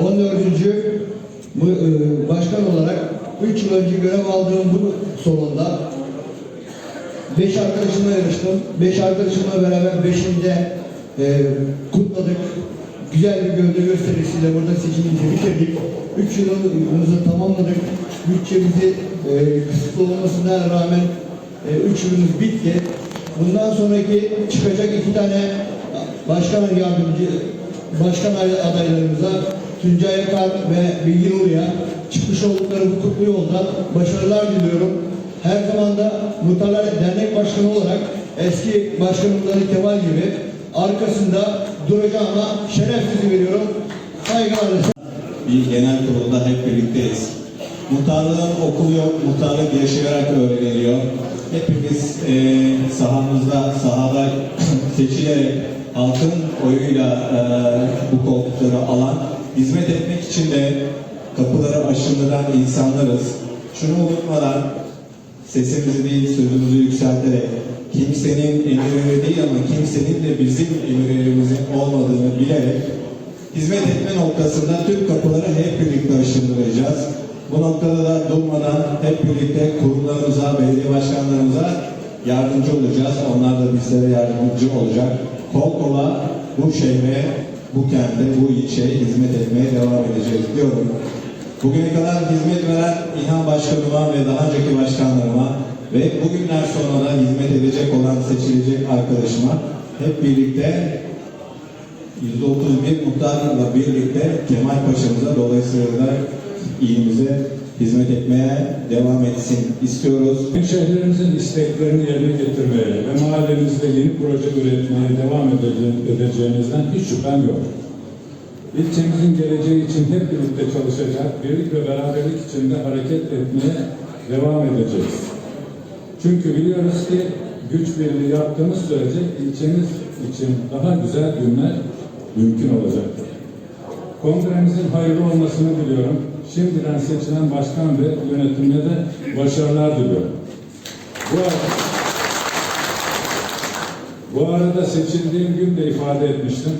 14. mu- e, başkan olarak 3 yıl önce görev aldığım bu salonda 5 arkadaşımla yarıştım. 5 arkadaşımla beraber 5'inde e, kutladık. Güzel bir gövde gösterisiyle burada seçimimizi bitirdik. 3 yılımızı tamamladık. Bütçemizi e, kısıtlı olmasına rağmen 3 yılımız bitti. Bundan sonraki çıkacak iki tane başkan yardımcı başkan adaylarımıza Tuncay Akar ve Bilgi Nuri'ye çıkmış oldukları bu kutlu yolda başarılar diliyorum. Her zaman da Muhtarlar Dernek Başkanı olarak eski başkanımları Kemal gibi arkasında duracağıma şeref sözü veriyorum. Saygılarla. bir genel kurulda hep birlikteyiz. Muhtarlığın okulu yok, muhtarlık yaşayarak öğreniliyor. Hepimiz e, sahamızda, sahada seçilerek halkın oyuyla e, bu koltukları alan, hizmet etmek için de kapıları aşındıran insanlarız. Şunu unutmadan sesimizi değil sözümüzü yükselterek kimsenin emirleri değil ama kimsenin de bizim emirlerimizin olmadığını bilerek hizmet etme noktasında tüm kapıları hep birlikte aşındıracağız. Bu noktada da durmadan hep birlikte kurumlarımıza, belediye başkanlarımıza yardımcı olacağız. Onlar da bizlere yardımcı olacak. Kol kola bu şehre, bu kente, bu ilçeye hizmet etmeye devam edeceğiz diyorum. Bugüne kadar hizmet veren İlhan Başkanıma ve daha önceki başkanlarıma ve bugünler sonra da hizmet edecek olan seçilecek arkadaşıma hep birlikte 131 muhtarla birlikte Kemal Paşa'mıza dolayısıyla da ilimize hizmet etmeye devam etsin istiyoruz. Şehrimizin isteklerini yerine getirmeye ve mahallemizde yeni proje üretmeye devam edece- edeceğinizden hiç şüphem yok. İlçemizin geleceği için hep birlikte çalışacak, birlik ve beraberlik içinde hareket etmeye devam edeceğiz. Çünkü biliyoruz ki güç birliği yaptığımız sürece ilçemiz için daha güzel günler mümkün olacaktır. Kongremizin hayırlı olmasını diliyorum. Şimdiden seçilen başkan ve yönetimine de başarılar diliyorum. Bu arada, bu arada seçildiğim gün de ifade etmiştim.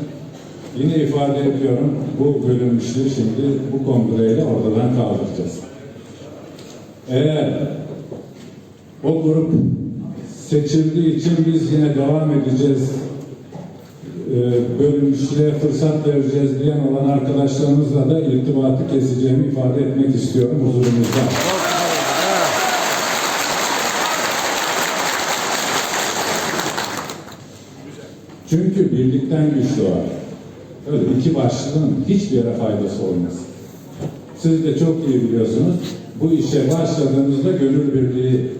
Yine ifade ediyorum. Bu bölünmüşlüğü şimdi bu kongreyle ortadan kaldıracağız. Eğer o grup seçildiği için biz yine devam edeceğiz bölünmüşlüğe fırsat vereceğiz diyen olan arkadaşlarımızla da irtibatı keseceğimi ifade etmek istiyorum huzurunuzda. Çünkü birlikten güç doğar. Öyle iki başlığın hiçbir yere faydası olmaz. Siz de çok iyi biliyorsunuz. Bu işe başladığımızda gönül birliği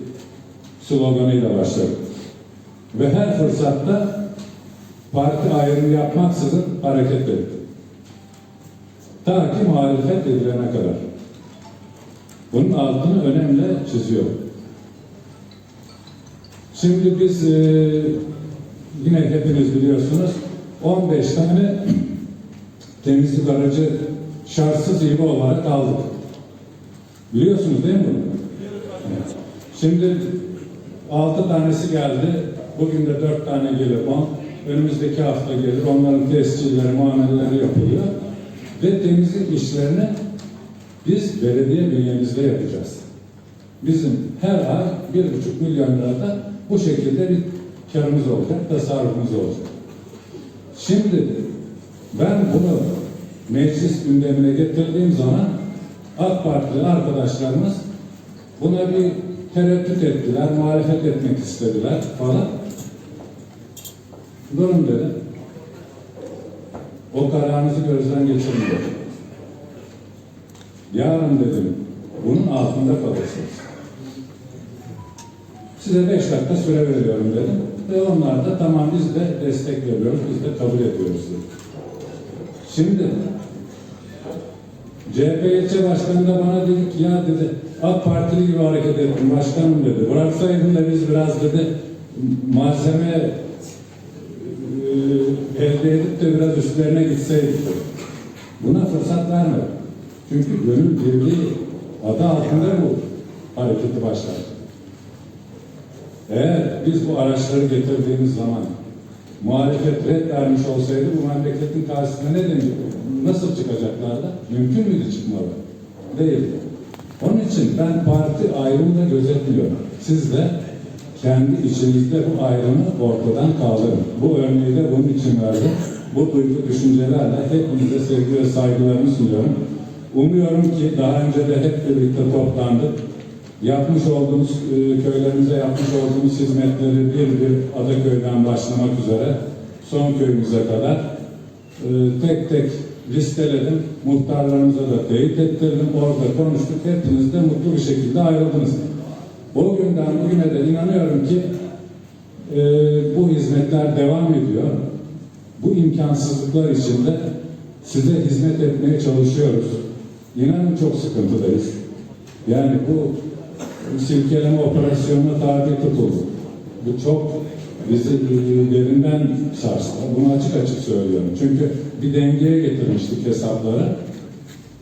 sloganıyla başladık. Ve her fırsatta parti ayrımı yapmaksızın hareket etti. Ta ki muhalefet edilene kadar. Bunun altını önemli çiziyor. Şimdi biz e, yine hepiniz biliyorsunuz 15 tane temizlik aracı şartsız hibe olarak aldık. Biliyorsunuz değil mi. Şimdi altı tanesi geldi. Bugün de dört tane gelir. Önümüzdeki hafta gelir. Onların tescilleri, muameleleri yapılıyor. Ve temizlik işlerini biz belediye bünyemizde yapacağız. Bizim her ay bir buçuk milyon lirada bu şekilde bir karımız olacak, tasarrufumuz olacak. Şimdi ben bunu meclis gündemine getirdiğim zaman AK Partili arkadaşlarımız buna bir tereddüt ettiler, muhalefet etmek istediler falan. Durun dedim. O kararınızı gözden geçirin dedim. Yarın dedim, bunun altında kalırsınız. Size beş dakika süre veriyorum dedim. Ve onlar da tamam biz de destek veriyoruz, biz de kabul ediyoruz dedi. Şimdi CHP ilçe başkanı da bana dedi ki ya dedi AK Partili gibi hareket ettim başkanım dedi. Bıraksaydın da biz biraz dedi malzeme elde edip de biraz üstlerine gitseydik. Buna fırsat vermedi. Çünkü gönül birliği adı altında bu hareketi başlattı. Eğer biz bu araçları getirdiğimiz zaman muhalefet red vermiş olsaydı bu memleketin karşısına ne demek? Nasıl çıkacaklardı? Mümkün müydü çıkmaları? Değil. Onun için ben parti ayrımını da gözetmiyorum. Siz de kendi içinizde bu ayrımı ortadan kaldırın. Bu örneği de bunun için verdim. Bu duygu düşüncelerle hepinize sevgi ve saygılarımı sunuyorum. Umuyorum ki daha önce de hep birlikte toplandık. Yapmış olduğumuz, e, köylerimize yapmış olduğumuz hizmetleri bir bir Adaköy'den başlamak üzere son köyümüze kadar e, tek tek listeledim. Muhtarlarımıza da teyit ettirdim. Orada konuştuk. Hepiniz de mutlu bir şekilde ayrıldınız. O günden bugüne de inanıyorum ki e, bu hizmetler devam ediyor. Bu imkansızlıklar içinde size hizmet etmeye çalışıyoruz. İnanın çok sıkıntıdayız. Yani bu silkeleme operasyonuna tabi tutuldu. Bu çok bizi derinden sarstı. Bunu açık açık söylüyorum. Çünkü bir dengeye getirmiştik hesapları.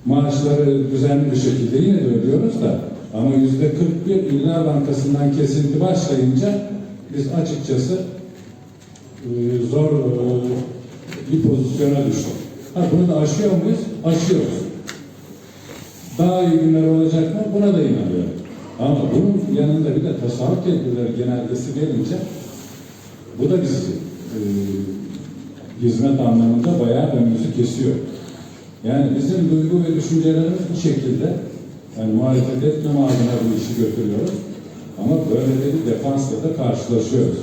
Maaşları düzenli bir şekilde yine de ödüyoruz da ama yüzde 41 İller Bankası'ndan kesinti başlayınca biz açıkçası e, zor e, bir pozisyona düştük. Ha, bunu da aşıyor muyuz? Aşıyoruz. Daha iyi günler olacak mı? Buna da inanıyorum. Ama bunun yanında bir de tasarruf tedbirleri genelgesi gelince bu da bizi e, hizmet anlamında bayağı önümüzü kesiyor. Yani bizim duygu ve düşüncelerimiz bu şekilde yani muhalefet etmeme adına bu işi götürüyoruz. Ama böyle bir defansla da karşılaşıyoruz.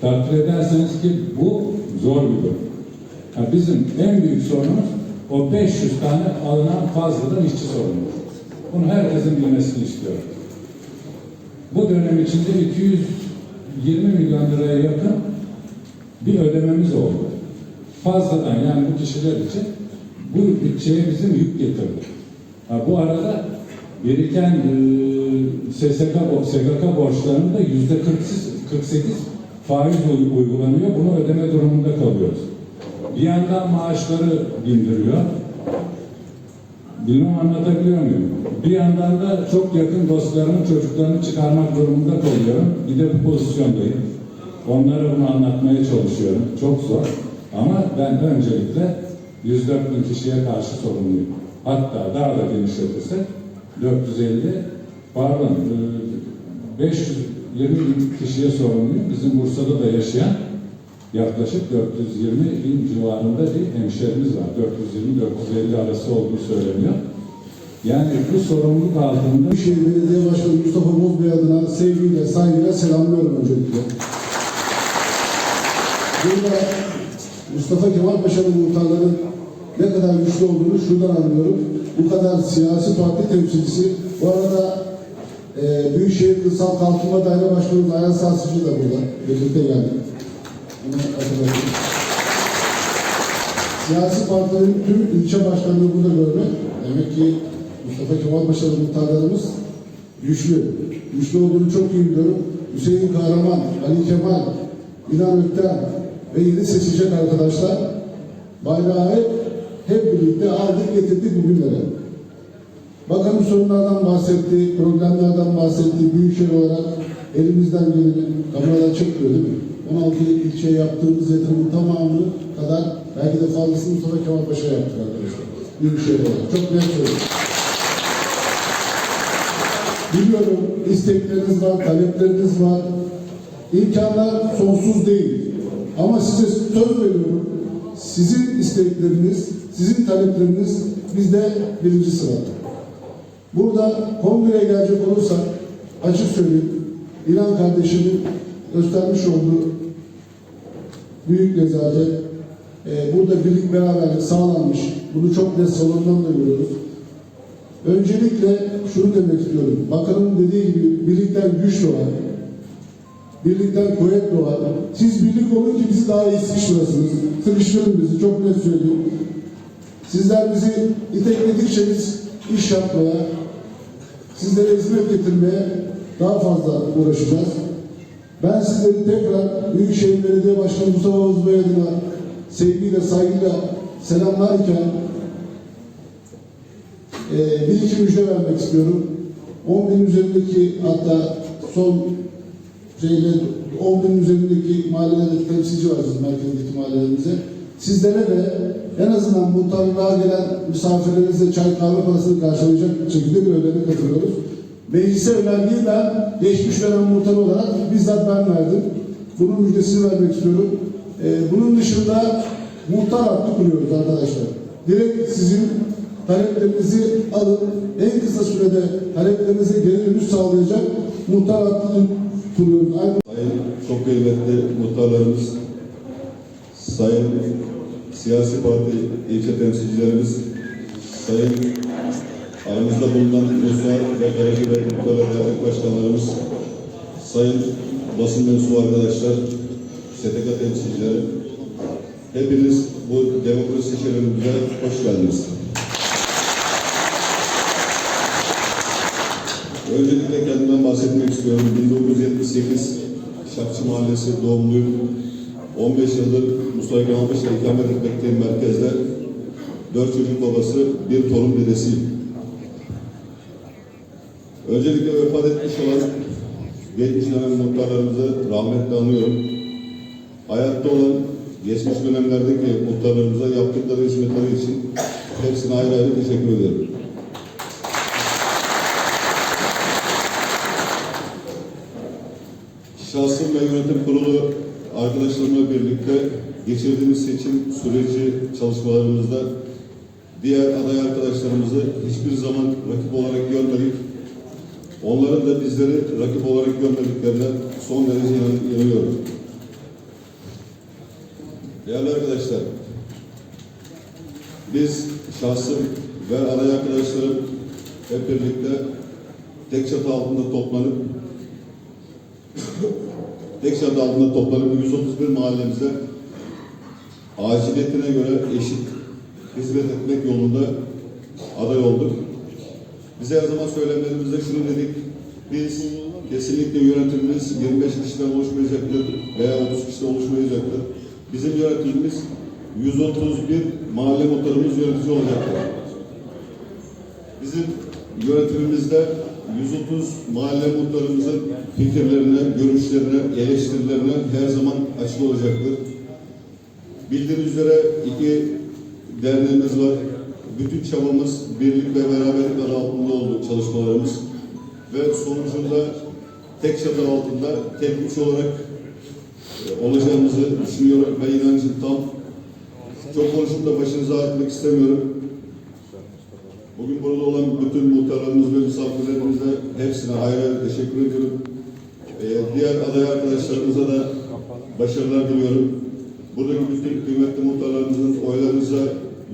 Takdir ederseniz ki bu zor bir durum. Ha, bizim en büyük sorunumuz o 500 tane alınan fazladan işçi sorunu. Bunu herkesin bilmesini istiyorum. Bu dönem içinde 220 milyon liraya yakın bir ödememiz oldu. Fazladan yani bu kişiler için bu bütçeye bizim yük getirdi. Ha, bu arada biriken e, SSK, SGK borçlarında yüzde 48 faiz uy- uygulanıyor. Bunu ödeme durumunda kalıyoruz. Bir yandan maaşları bindiriyor. Bilmem anlatabiliyor muyum? Bir yandan da çok yakın dostlarımın çocuklarını çıkarmak durumunda kalıyorum. Bir de bu pozisyondayım. Onlara bunu anlatmaya çalışıyorum. Çok zor. Ama ben öncelikle 104 bin kişiye karşı sorumluyum. Hatta daha da genişletirsek 450 pardon e, 520 bin kişiye sorumluyum. Bizim Bursa'da da yaşayan yaklaşık 420 bin civarında bir hemşerimiz var. 420-450 arası olduğu söyleniyor. Yani bu sorumluluk altında Büyükşehir Belediye Başkanı Mustafa Bozbey adına sevgiyle, saygıyla selamlıyorum öncelikle. Burada Mustafa Kemal Paşa'nın muhtarların ne kadar güçlü olduğunu şuradan anlıyorum. Bu kadar siyasi parti temsilcisi, bu arada e, Büyükşehir Kırsal Kalkınma Daire Başkanımız Ayhan Sarsıcı da burada. Birlikte hatırlatayım. Siyasi partilerin tüm ilçe başkanlığı burada görmek demek ki Mustafa Kemal Paşa'nın muhtarlarımız güçlü. Güçlü olduğunu çok iyi biliyorum. Hüseyin Kahraman, Ali Kemal, İlhan Ökten ve yeni seçilecek arkadaşlar bayrağı hep, birlikte aldık getirdik bugünlere. Bakanın sorunlardan bahsetti, problemlerden bahsetti. Büyükşehir olarak elimizden geleni kameradan çıkmıyor değil mi? 16 ilçeye yaptığımız yatırımın tamamını kadar belki de fazlasını Mustafa Kemal Paşa yaptık arkadaşlar. Büyükşehir olarak. Çok net söylüyorum. Biliyorum istekleriniz var, talepleriniz var. İmkanlar sonsuz değil. Ama size söz veriyorum. Sizin istekleriniz, sizin talepleriniz bizde birinci sırada. Burada kongreye gelecek olursak açık söyleyeyim İlhan kardeşimin göstermiş olduğu büyük nezaket e, burada birlik beraberlik sağlanmış. Bunu çok net salondan da görüyoruz. Öncelikle şunu demek istiyorum. Bakanın dediği gibi birlikten güç doğar. Birlikten kuvvet doğar. Siz birlik olun ki bizi daha iyi sıkıştırasınız. Sıkıştırın bizi. Çok net söyleyeyim. Sizler bizi itekledikçe biz iş yapmaya, sizlere hizmet getirmeye daha fazla uğraşacağız. Ben sizleri tekrar Büyükşehir Belediye Başkanı Mustafa Bozbey adına sevgiyle, saygıyla selamlarken ee, bir iki müjde vermek istiyorum. 10 bin üzerindeki hatta son şeyle 10 bin üzerindeki mahallelerde temsilci var bizim merkezdeki mahallelerimize. Sizlere de en azından muhtarlığa gelen misafirlerinize çay kahve parasını karşılayacak şekilde bir ödeme katılıyoruz. Meclise önerdiği ben geçmiş dönem muhtar olarak bizzat ben verdim. Bunun müjdesini vermek istiyorum. Ee, bunun dışında muhtar hattı kuruyoruz arkadaşlar. Direkt sizin taleplerinizi alıp en kısa sürede taleplerinize geri dönüş sağlayacak muhtar hattını kuruyoruz. Aynı Sayın çok kıymetli muhtarlarımız, sayın siyasi parti ilçe temsilcilerimiz, sayın aramızda bulunan Musa ve Karagöl Muhtar ve Dernek Başkanlarımız, sayın basın mensubu arkadaşlar, STK temsilcileri, hepiniz bu demokrasi şehrimize hoş geldiniz. Öncelikle kendimden bahsetmek istiyorum. 1978 Şapçı Mahallesi doğumluyum. 15 yıldır Mustafa Paşa'da ikamet etmekteyim merkezde. Dört çocuk babası, bir torun dedesiyim. Öncelikle vefat etmiş olan geçmiş dönem muhtarlarımızı rahmetle anıyorum. Hayatta olan geçmiş dönemlerdeki muhtarlarımıza yaptıkları hizmetleri için hepsine ayrı ayrı teşekkür ederim. Şahsım ve yönetim kurulu arkadaşlarımla birlikte geçirdiğimiz seçim süreci çalışmalarımızda diğer aday arkadaşlarımızı hiçbir zaman rakip olarak görmedik. Onların da bizleri rakip olarak görmediklerine son derece inan- inanıyorum. Değerli arkadaşlar, biz şahsım ve aday arkadaşlarım hep birlikte tek çatı altında toplanıp tek çatı altında toplanıp 131 mahallemizde aciliyetine göre eşit hizmet etmek yolunda aday olduk. Biz her zaman söylemlerimizde şunu dedik. Biz kesinlikle yönetimimiz 25 kişiden oluşmayacaktır veya 30 kişiden oluşmayacaktır. Bizim yönetimimiz 131 mahalle muhtarımız yönetici olacaktır. Bizim yönetimimizde 130 mahalle muhtarımızın fikirlerine, görüşlerine, eleştirilerine her zaman açık olacaktır. Bildiğiniz üzere iki derneğimiz var. Bütün çabamız birlik ve beraberlik adı altında oldu çalışmalarımız. Ve sonucunda tek çatı altında tek güç olarak e, olacağımızı düşünüyorum ve inancım tam. Çok konuşup da başınızı ağrıtmak istemiyorum. Bugün burada olan bütün muhtarlarımız ve misafirlerimize hepsine ayrı teşekkür ediyorum. Ee, diğer aday arkadaşlarımıza da başarılar diliyorum. Buradaki bütün kıymetli muhtarlarımızın oylarınıza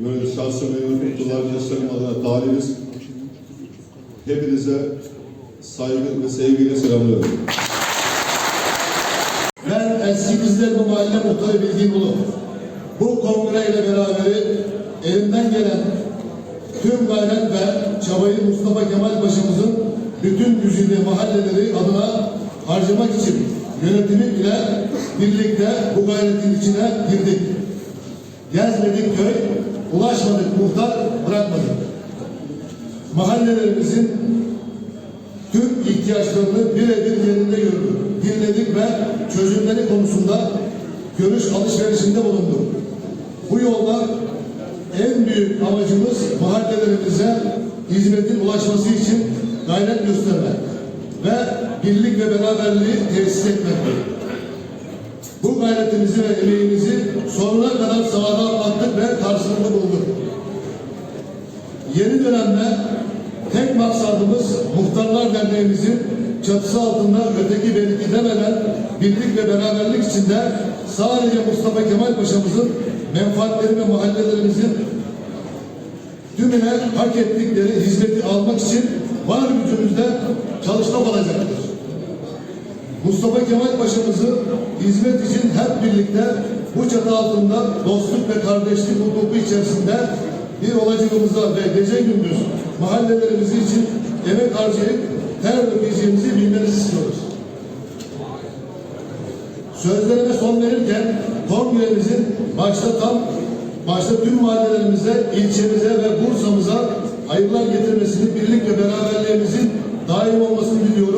yönelik şahsım ve yönetim kurulu arkadaşlarım adına talibiz. Hepinize saygı ve sevgiyle selamlıyorum. Ben eski Kızılderili Mahalle Muhtarı Bilgin Ulu. Bu kongreyle beraber elimden gelen tüm gayret ve çabayı Mustafa Kemal Paşa'mızın bütün güzide mahalleleri adına harcamak için yönetimi ile birlikte bu gayretin içine girdik. Gezmedik köy, ulaşmadık muhtar, bırakmadık. Mahallelerimizin tüm ihtiyaçlarını birebir yerinde gördük, dinledik ve çözümleri konusunda görüş alışverişinde bulunduk. Bu yolda en büyük amacımız mahallelerimize hizmetin ulaşması için gayret göstermek ve birlik ve beraberliği tesis etmektir. Bu gayretimizi ve emeğimizi sonuna kadar sahada attık ve karşılığını bulduk. Yeni dönemde tek maksadımız Muhtarlar Derneğimizin çatısı altında öteki belki demeden birlik ve beraberlik içinde sadece Mustafa Kemal Paşa'mızın menfaatleri ve mahallelerimizin tümüne hak ettikleri hizmeti almak için var gücümüzde çalışmak olacaktır. Mustafa Kemal Paşa'mızı hizmet için hep birlikte bu çatı altında dostluk ve kardeşlik hukuku içerisinde bir olacağımıza ve gece gündüz mahallelerimiz için emek harcayıp ter dökeceğimizi bilmenizi istiyoruz. Sözlerime son verirken kongremizin başta tam başta tüm mahallelerimize, ilçemize ve Bursa'mıza hayırlar getirmesini, birlik ve beraberliğimizin daim olmasını diliyorum.